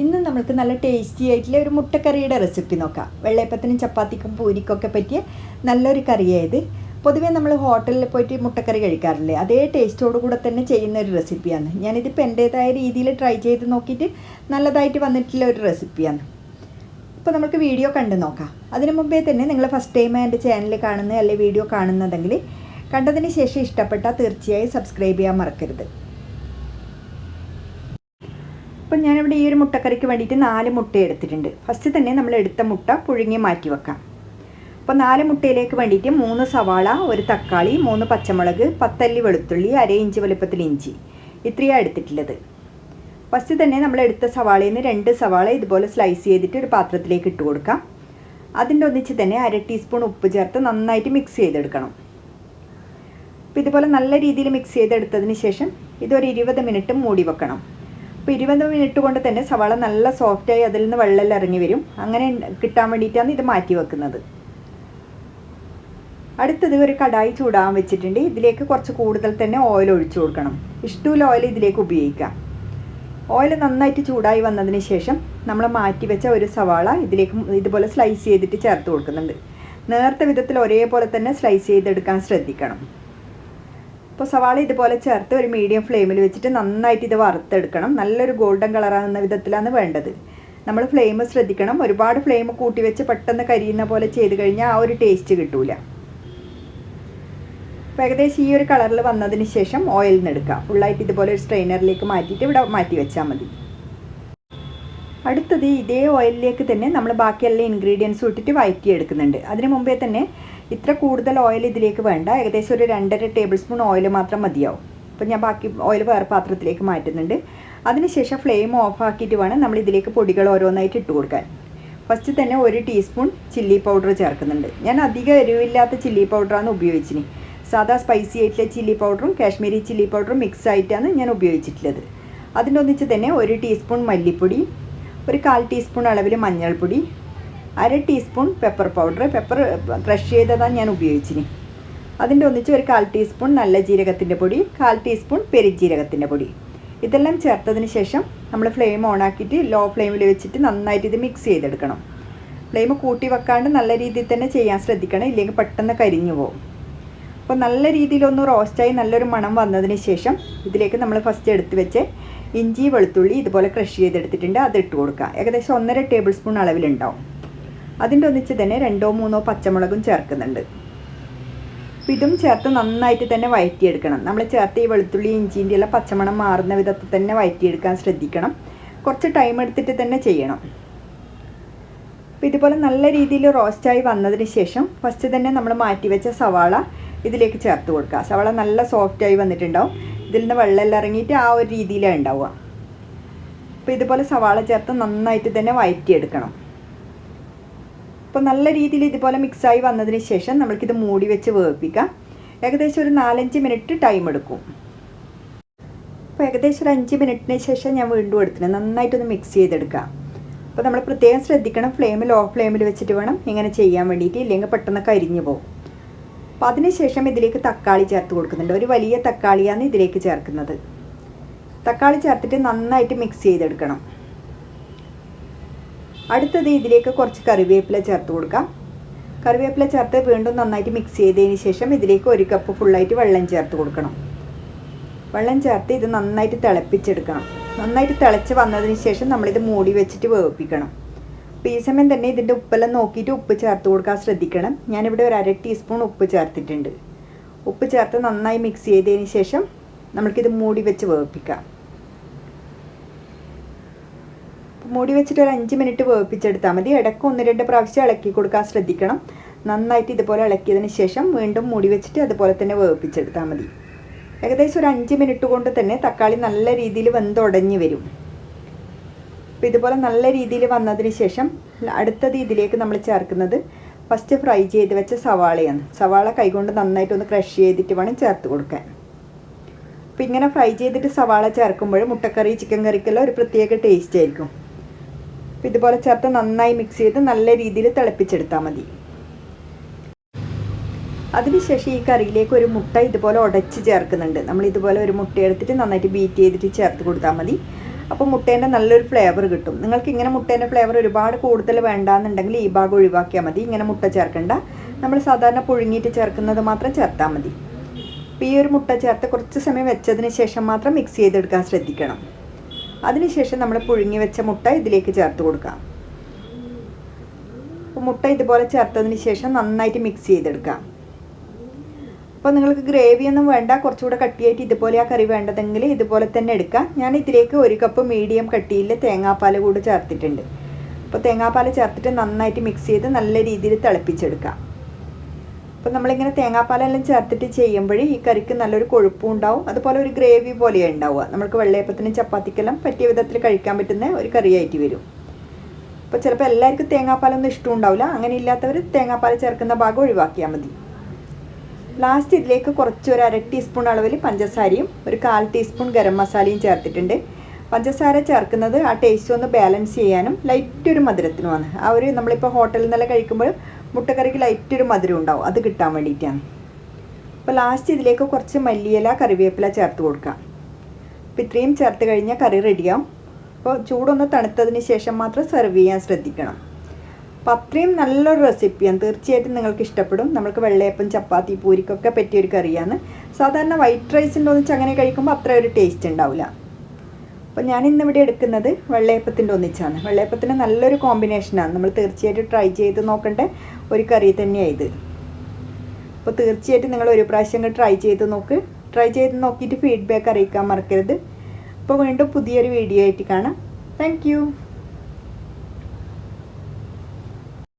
ഇന്ന് നമുക്ക് നല്ല ടേസ്റ്റി ആയിട്ടുള്ള ഒരു മുട്ടക്കറിയുടെ റെസിപ്പി നോക്കാം. വെള്ളയപ്പത്തിനും ചപ്പാത്തിക്കും പൂരിക്കൊക്കെ പറ്റിയ നല്ലൊരു കറിയായത്. പൊതുവേ നമ്മൾ ഹോട്ടലിൽ പോയിട്ട് മുട്ടക്കറി കഴിക്കാറില്ലേ? അതേ ടേസ്റ്റോടു കൂടെ തന്നെ ചെയ്യുന്ന ഒരു റെസിപ്പിയാണ് ഞാനിതിപ്പോൾ എന്റേതായ രീതിയിൽ ട്രൈ ചെയ്ത് നോക്കിയിട്ട് നല്ലതായിട്ട് വന്നിട്ടുള്ള ഒരു റെസിപ്പിയാണ് ഇപ്പോൾ നമുക്ക് വീഡിയോ കണ്ടു നോക്കാം. അതിന് മുമ്പേ തന്നെ നിങ്ങൾ ഫസ്റ്റ് ടൈം എന്റെ ചാനൽ കാണുന്ന അല്ലെങ്കിൽ വീഡിയോ കാണുന്നതെങ്കിൽ കണ്ടതിന് ശേഷം ഇഷ്ടപ്പെട്ടാൽ തീർച്ചയായും സബ്സ്ക്രൈബ് ചെയ്യാൻ മറക്കരുത്. അപ്പം ഞാനിവിടെ ഈ ഒരു മുട്ടക്കറിക്ക് വേണ്ടിയിട്ട് നാല് മുട്ട എടുത്തിട്ടുണ്ട്. ഫസ്റ്റ് തന്നെ നമ്മൾ എടുത്ത മുട്ട പുഴുങ്ങി മാറ്റി വെക്കാം. അപ്പോൾ നാല് മുട്ടയിലേക്ക് വേണ്ടിയിട്ട് മൂന്ന് സവാള ഒരു തക്കാളി മൂന്ന് പച്ചമുളക് പത്തല്ലി വെളുത്തുള്ളി അര ഇഞ്ച് വലുപ്പത്തിൽ ഇഞ്ചി. ഇത്രയാണ് എടുത്തിട്ടുള്ളത്. ഫസ്റ്റ് തന്നെ നമ്മൾ എടുത്ത സവാളയിൽ നിന്ന് രണ്ട് സവാള ഇതുപോലെ സ്ലൈസ് ചെയ്തിട്ട് ഒരു പാത്രത്തിലേക്ക് ഇട്ട് കൊടുക്കാം. അതിന്റെ ഒന്നിച്ച് തന്നെ അര ടീസ്പൂൺ ഉപ്പ് ചേർത്ത് നന്നായിട്ട് മിക്സ് ചെയ്തെടുക്കണം. അപ്പോൾ ഇതുപോലെ നല്ല രീതിയിൽ മിക്സ് ചെയ്തെടുത്തതിന് ശേഷം ഇതൊരു ഇരുപത് മിനിറ്റ് മൂടി വെക്കണം. അപ്പോൾ ഇരുപത് മിനിറ്റ് കൊണ്ട് തന്നെ സവാള നല്ല സോഫ്റ്റായി അതിൽ നിന്ന് വെള്ളം ഇറങ്ങി വരും. അങ്ങനെ കിട്ടാൻ വേണ്ടിയിട്ടാണ് ഇത് മാറ്റി വെക്കുന്നത്. അടുത്തത് ഒരു കടായി ചൂടാൻ വെച്ചിട്ടുണ്ട്. ഇതിലേക്ക് കുറച്ച് കൂടുതൽ തന്നെ ഓയിൽ ഒഴിച്ചു കൊടുക്കണം. ഇഷ്ടമുള്ള ഓയിൽ ഇതിലേക്ക് ഉപയോഗിക്കാം. ഓയിൽ നന്നായിട്ട് ചൂടായി വന്നതിന് ശേഷം നമ്മൾ മാറ്റി വെച്ച ഒരു സവാള ഇതിലേക്ക് ഇതുപോലെ സ്ലൈസ് ചെയ്തിട്ട് ചേർത്ത് കൊടുക്കുന്നുണ്ട്. നേർത്ത വിധത്തിൽ ഒരേപോലെ തന്നെ സ്ലൈസ് ചെയ്തെടുക്കാൻ ശ്രദ്ധിക്കണം. അപ്പോൾ സവാള ഇതുപോലെ ചേർത്ത് ഒരു മീഡിയം ഫ്ലെയിമിൽ വെച്ചിട്ട് നന്നായിട്ട് ഇത് വറുത്തെടുക്കണം. നല്ലൊരു ഗോൾഡൻ കളറാകുന്ന വിധത്തിലാണ് വേണ്ടത്. നമ്മൾ ഫ്ലെയിം ശ്രദ്ധിക്കണം. ഒരുപാട് ഫ്ലെയിം കൂട്ടി വെച്ച് പെട്ടെന്ന് കരിയുന്ന പോലെ ചെയ്ത് കഴിഞ്ഞാൽ ആ ഒരു ടേസ്റ്റ് കിട്ടൂല. അപ്പോൾ ഏകദേശം ഈ ഒരു കളറിൽ വന്നതിന് ശേഷം ഓയിൽ നിന്ന് എടുക്കാം. ഫുള്ളായിട്ട് ഇതുപോലെ ഒരു സ്ട്രെയിനറിലേക്ക് മാറ്റിയിട്ട് ഇവിടെ മാറ്റി വെച്ചാൽ മതി. അടുത്തത് ഇതേ ഓയിലിലേക്ക് തന്നെ നമ്മൾ ബാക്കിയെല്ലാം ഇൻഗ്രീഡിയൻസും ഇട്ടിട്ട് വഴറ്റി എടുക്കുന്നുണ്ട് അതിന് മുമ്പേ തന്നെ ഇത്ര കൂടുതൽ ഓയിൽ ഇതിലേക്ക് വേണ്ട. ഏകദേശം ഒരു രണ്ടര ടേബിൾ സ്പൂൺ ഓയിൽ മാത്രം മതിയാവും. അപ്പോൾ ഞാൻ ബാക്കി ഓയിൽ വേറെ പാത്രത്തിലേക്ക് മാറ്റുന്നുണ്ട്. അതിനുശേഷം ഫ്ലെയിം ഓഫ് ആക്കിയിട്ട് വേണം നമ്മൾ ഇതിലേക്ക് പൊടികൾ ഓരോന്നായിട്ട് ഇട്ട് കൊടുക്കാൻ. ഫസ്റ്റ് തന്നെ ഒരു ടീസ്പൂൺ ചില്ലി പൗഡർ ചേർക്കുന്നുണ്ട്. ഞാൻ അധികം എരിവില്ലാത്ത ചില്ലി പൗഡറാണ് ഉപയോഗിച്ചിന്. സാധാ സ്പൈസി ആയിട്ടുള്ള ചില്ലി പൗഡറും കാശ്മീരി ചില്ലി പൗഡറും മിക്സ് ആയിട്ടാണ് ഞാൻ ഉപയോഗിച്ചിട്ടുള്ളത്. അതിന്റെ ഒന്നിച്ച് തന്നെ ഒരു ടീസ്പൂൺ മല്ലിപ്പൊടി ഒരു കാൽ ടീസ്പൂൺ അളവിൽ മഞ്ഞൾപ്പൊടി അര teaspoon pepper powder pepper crush ചെയ്തതാണ് ഞാൻ ഉപയോഗിച്ചിന്. അതിന്റെ ഒന്നിച്ച് ഒരു കാൽ ടീസ്പൂൺ നല്ല ജീരകത്തിന്റെ പൊടി കാൽ ടീസ്പൂൺ പെരിജീരകത്തിന്റെ പൊടി. ഇതെല്ലാം ചേർത്തതിന് ശേഷം നമ്മൾ ഫ്ലെയിം ഓണാക്കിയിട്ട് ലോ ഫ്ലെയിമിൽ വെച്ചിട്ട് നന്നായിട്ട് ഇത് മിക്സ് ചെയ്തെടുക്കണം. ഫ്ലെയിം കൂട്ടി വെക്കാണ്ട് നല്ല രീതിയിൽ തന്നെ ചെയ്യാൻ ശ്രദ്ധിക്കണം ഇല്ലെങ്കിൽ പെട്ടെന്ന് കരിഞ്ഞു പോകും. അപ്പോൾ നല്ല രീതിയിലൊന്ന് റോസ്റ്റായി നല്ലൊരു മണം വന്നതിന് ശേഷം ഇതിലേക്ക് നമ്മൾ ഫസ്റ്റ് എടുത്ത് വെച്ച് ഇഞ്ചി വെളുത്തുള്ളി ഇതുപോലെ ക്രഷ് ചെയ്തെടുത്തിട്ടുണ്ട് അത് ഇട്ട് കൊടുക്കുക. ഏകദേശം ഒന്നര ടേബിൾ സ്പൂൺ അളവിലുണ്ടാവും. അതിന്റെ ഒന്നിച്ച് തന്നെ രണ്ടോ മൂന്നോ പച്ചമുളകും ചേർക്കുന്നുണ്ട്. അപ്പോൾ ഇതും ചേർത്ത് നന്നായിട്ട് തന്നെ വഴറ്റിയെടുക്കണം നമ്മൾ ചേർത്ത് ഈ വെളുത്തുള്ളി ഇഞ്ചിന്റെ എല്ലാം പച്ചമണം മാറുന്ന വിധത്തിൽ തന്നെ വഴറ്റിയെടുക്കാൻ ശ്രദ്ധിക്കണം. കുറച്ച് ടൈം എടുത്തിട്ട് തന്നെ ചെയ്യണം. അപ്പോൾ ഇതുപോലെ നല്ല രീതിയിൽ റോസ്റ്റായി വന്നതിന് ശേഷം ഫസ്റ്റ് തന്നെ നമ്മൾ മാറ്റി വെച്ച സവാള ഇതിലേക്ക് ചേർത്ത് കൊടുക്കുക. സവാള നല്ല സോഫ്റ്റായി വന്നിട്ടുണ്ടാവും. ഇതിൽ നിന്ന് വെള്ളമെല്ലാം ഇറങ്ങിയിട്ട് ആ ഒരു രീതിയിലാണ് ഉണ്ടാവുക. അപ്പോൾ ഇതുപോലെ സവാള ചേർത്ത് നന്നായിട്ട് തന്നെ വഴറ്റിയെടുക്കണം അപ്പോൾ നല്ല രീതിയിൽ ഇതുപോലെ മിക്സായി വന്നതിന് ശേഷം നമ്മൾക്കിത് മൂടി വെച്ച് വേവിപ്പിക്കാം ഏകദേശം ഒരു നാലഞ്ച് മിനിറ്റ് ടൈം എടുക്കും. അപ്പോൾ ഏകദേശം ഒരു അഞ്ച് മിനിറ്റിന് ശേഷം ഞാൻ വീണ്ടും എടുത്തിട്ട് നന്നായിട്ടൊന്ന് മിക്സ് ചെയ്തെടുക്കാം അപ്പോൾ നമ്മൾ പ്രത്യേകം ശ്രദ്ധിക്കണം ഫ്ലെയിം ലോ ഫ്ലെയിമിൽ വെച്ചിട്ട് വേണം ഇങ്ങനെ ചെയ്യാൻ വേണ്ടിയിട്ട്. ഇല്ലെങ്കിൽ പെട്ടെന്ന് കരിഞ്ഞു പോകും. അപ്പോൾ അതിനുശേഷം ഇതിലേക്ക് തക്കാളി ചേർത്ത് കൊടുക്കുന്നുണ്ട്. ഒരു വലിയ തക്കാളിയാണ് ഇതിലേക്ക് ചേർക്കുന്നത്. തക്കാളി ചേർത്തിട്ട് നന്നായിട്ട് മിക്സ് ചെയ്തെടുക്കണം. അടുത്തത് ഇതിലേക്ക് കുറച്ച് കറിവേപ്പില ചേർത്ത് കൊടുക്കാം. കറിവേപ്പില ചേർത്ത് വീണ്ടും നന്നായിട്ട് മിക്സ് ചെയ്തതിന് ശേഷം ഇതിലേക്ക് ഒരു കപ്പ് ഫുള്ളായിട്ട് വെള്ളം ചേർത്ത് കൊടുക്കണം. വെള്ളം ചേർത്ത് ഇത് നന്നായിട്ട് തിളപ്പിച്ചെടുക്കണം. നന്നായിട്ട് തിളച്ച് വന്നതിന് ശേഷം നമ്മളിത് മൂടി വെച്ചിട്ട് വേവിപ്പിക്കണം. അപ്പോൾ ഈ സമയം തന്നെ ഇതിന്റെ ഉപ്പെല്ലാം നോക്കിയിട്ട് ഉപ്പ് ചേർത്ത് കൊടുക്കാൻ ശ്രദ്ധിക്കണം. ഞാനിവിടെ ഒരു അര ടീസ്പൂൺ ഉപ്പ് ചേർത്തിട്ടുണ്ട്. ഉപ്പ് ചേർത്ത് നന്നായി മിക്സ് ചെയ്തതിന് ശേഷം നമുക്കിത് മൂടി വെച്ച് വേവിപ്പിക്കാം. മൂടി വെച്ചിട്ട് ഒരു അഞ്ച് മിനിറ്റ് വേവിപ്പിച്ചെടുത്താൽ മതി. ഇടയ്ക്ക് ഒന്ന് രണ്ട് പ്രാവശ്യം ഇളക്കി കൊടുക്കാൻ ശ്രദ്ധിക്കണം. നന്നായിട്ട് ഇതുപോലെ ഇളക്കിയതിന് ശേഷം വീണ്ടും മൂടി വെച്ചിട്ട് അതുപോലെ തന്നെ വേവിപ്പിച്ചെടുത്താൽ മതി. ഏകദേശം ഒരു അഞ്ച് മിനിറ്റ് കൊണ്ട് തന്നെ തക്കാളി നല്ല രീതിയിൽ വെന്തുടഞ്ഞ് വരും. അപ്പോൾ ഇതുപോലെ നല്ല രീതിയിൽ വന്നതിന് ശേഷം അടുത്തത് ഇതിലേക്ക് നമ്മൾ ചേർക്കുന്നത് ഫസ്റ്റ് ഫ്രൈ ചെയ്ത് വെച്ച സവാളയാണ്. സവാള കൈകൊണ്ട് നന്നായിട്ടൊന്ന് ക്രഷ് ചെയ്തിട്ട് വേണം ചേർത്ത് കൊടുക്കാൻ. അപ്പോൾ ഇങ്ങനെ ഫ്രൈ ചെയ്തിട്ട് സവാള ചേർക്കുമ്പോൾ മുട്ടക്കറി ചിക്കൻ കറിക്കെല്ലാം ഒരു പ്രത്യേക ടേസ്റ്റ് ആയിരിക്കും. അപ്പോൾ ഇതുപോലെ ചേർത്ത് നന്നായി മിക്സ് ചെയ്ത് നല്ല രീതിയിൽ തിളപ്പിച്ചെടുത്താൽ മതി. അതിനുശേഷം ഈ കറിയിലേക്ക് ഒരു മുട്ട ഇതുപോലെ ഉടച്ച് ചേർക്കുന്നുണ്ട്. നമ്മൾ ഇതുപോലെ ഒരു മുട്ട എടുത്തിട്ട് നന്നായിട്ട് ബീറ്റ് ചെയ്തിട്ട് ചേർത്ത് കൊടുത്താൽ മതി. അപ്പോൾ മുട്ടേന്റെ നല്ലൊരു ഫ്ലേവർ കിട്ടും. നിങ്ങൾക്ക് ഇങ്ങനെ മുട്ടേന്റെ ഫ്ലേവർ ഒരുപാട് കൂടുതൽ വേണ്ടാന്നുണ്ടെങ്കിൽ ഈ ഭാഗം ഒഴിവാക്കിയാൽ മതി. ഇങ്ങനെ മുട്ട ചേർക്കണ്ട. നമ്മൾ സാധാരണ പുഴുങ്ങിയിട്ട് ചേർക്കുന്നത് മാത്രം ചേർത്താൽ മതി. അപ്പോൾ ഈ ഒരു മുട്ട ചേർത്ത് കുറച്ച് സമയം വെച്ചതിന് ശേഷം മാത്രം മിക്സ് ചെയ്തെടുക്കാൻ ശ്രദ്ധിക്കണം. അതിനുശേഷം നമ്മൾ പുഴുങ്ങി വെച്ച മുട്ട ഇതിലേക്ക് ചേർത്ത് കൊടുക്കാം മുട്ട ഇതുപോലെ ചേർത്തതിന് ശേഷം നന്നായിട്ട് മിക്സ് ചെയ്തെടുക്കാം അപ്പോൾ നിങ്ങൾക്ക് ഗ്രേവിയൊന്നും വേണ്ട കുറച്ചുകൂടെ കട്ടിയായിട്ട് ഇതുപോലെ ആ കറി വേണ്ടതെങ്കിൽ ഇതുപോലെ തന്നെ എടുക്കാം ഞാൻ ഇതിലേക്ക് ഒരു കപ്പ് മീഡിയം കട്ടിയിൽ തേങ്ങാപ്പാൽ കൂടി ചേർത്തിട്ടുണ്ട്. അപ്പോൾ തേങ്ങാപ്പാൽ ചേർത്തിട്ട് നന്നായിട്ട് മിക്സ് ചെയ്ത് നല്ല രീതിയിൽ തിളപ്പിച്ചെടുക്കാം അപ്പോൾ നമ്മളിങ്ങനെ തേങ്ങാപ്പാലെല്ലാം ചേർത്തിട്ട് ചെയ്യുമ്പോൾ ഈ കറിക്ക് നല്ലൊരു കൊഴുപ്പും ഉണ്ടാവും. അതുപോലെ ഒരു ഗ്രേവി പോലെയാണ് ഉണ്ടാവുക. നമുക്ക് വെള്ളയപ്പത്തിനും ചപ്പാത്തിക്കെല്ലാം പറ്റിയ വിധത്തിൽ കഴിക്കാൻ പറ്റുന്ന ഒരു കറിയായിട്ട് വരും. അപ്പോൾ ചിലപ്പോൾ എല്ലാവർക്കും തേങ്ങാപ്പാലൊന്നും ഇഷ്ടം ഉണ്ടാവില്ല അങ്ങനെ ഇല്ലാത്തവർ തേങ്ങാപ്പാൽ ചേർക്കുന്ന ഭാഗം ഒഴിവാക്കിയാൽ മതി. ലാസ്റ്റ് ഇതിലേക്ക് കുറച്ച് ഒരു അര ടീസ്പൂൺ അളവിൽ പഞ്ചസാരയും ഒരു കാൽ ടീസ്പൂൺ ഗരം മസാലയും ചേർത്തിട്ടുണ്ട്. പഞ്ചസാര ചേർക്കുന്നത് ആ ടേസ്റ്റ് ഒന്ന് ബാലൻസ് ചെയ്യാനും ലൈറ്റ് ഒരു മധുരത്തിനുമാണ്. ആ ഒരു നമ്മളിപ്പോൾ ഹോട്ടലിൽ നിന്നെല്ലാം കഴിക്കുമ്പോൾ മുട്ടക്കറിക്ക് ലൈറ്റ് ഒരു മധുരം ഉണ്ടാവും. അത് കിട്ടാൻ വേണ്ടിയിട്ടാണ്. അപ്പോൾ ലാസ്റ്റ് ഇതിലേക്ക് കുറച്ച് മല്ലിയില കറിവേപ്പില ചേർത്ത് കൊടുക്കാം അപ്പോൾ ഇത്രയും ചേർത്ത് കഴിഞ്ഞാൽ കറി റെഡിയാവും അപ്പോൾ ചൂടൊന്ന് തണുത്തതിന് ശേഷം മാത്രം സെർവ് ചെയ്യാൻ ശ്രദ്ധിക്കണം. അപ്പം അത്രയും നല്ലൊരു റെസിപ്പിയാണ് തീർച്ചയായിട്ടും നിങ്ങൾക്ക് ഇഷ്ടപ്പെടും. നമുക്ക് വെള്ളയപ്പം ചപ്പാത്തി പൂരിക്കൊക്കെ പറ്റിയൊരു കറിയാണ്. സാധാരണ വൈറ്റ് റൈസിന്റെ ഒന്നിച്ച് അങ്ങനെ കഴിക്കുമ്പോൾ അത്ര ഒരു ടേസ്റ്റ് ഉണ്ടാവില്ല അപ്പോൾ ഞാൻ ഇന്നിവിടെ എടുക്കുന്നത് വെള്ളയപ്പത്തിന്റെ ഒന്നിച്ചാണ്. വെള്ളയപ്പത്തിന് നല്ലൊരു കോമ്പിനേഷനാണ് നമ്മൾ തീർച്ചയായിട്ടും ട്രൈ ചെയ്ത് നോക്കേണ്ട? ഒരു കറി തന്നെയാണ് ഇത്. അപ്പോൾ തീർച്ചയായിട്ടും നിങ്ങൾ ഒരു പ്രാവശ്യം ട്രൈ ചെയ്ത് നോക്ക്. ട്രൈ ചെയ്ത് നോക്കിയിട്ട് ഫീഡ്ബാക്ക് അറിയിക്കാൻ മറക്കരുത്. അപ്പോൾ വീണ്ടും പുതിയൊരു വീഡിയോ ആയിട്ട് കാണാം. താങ്ക്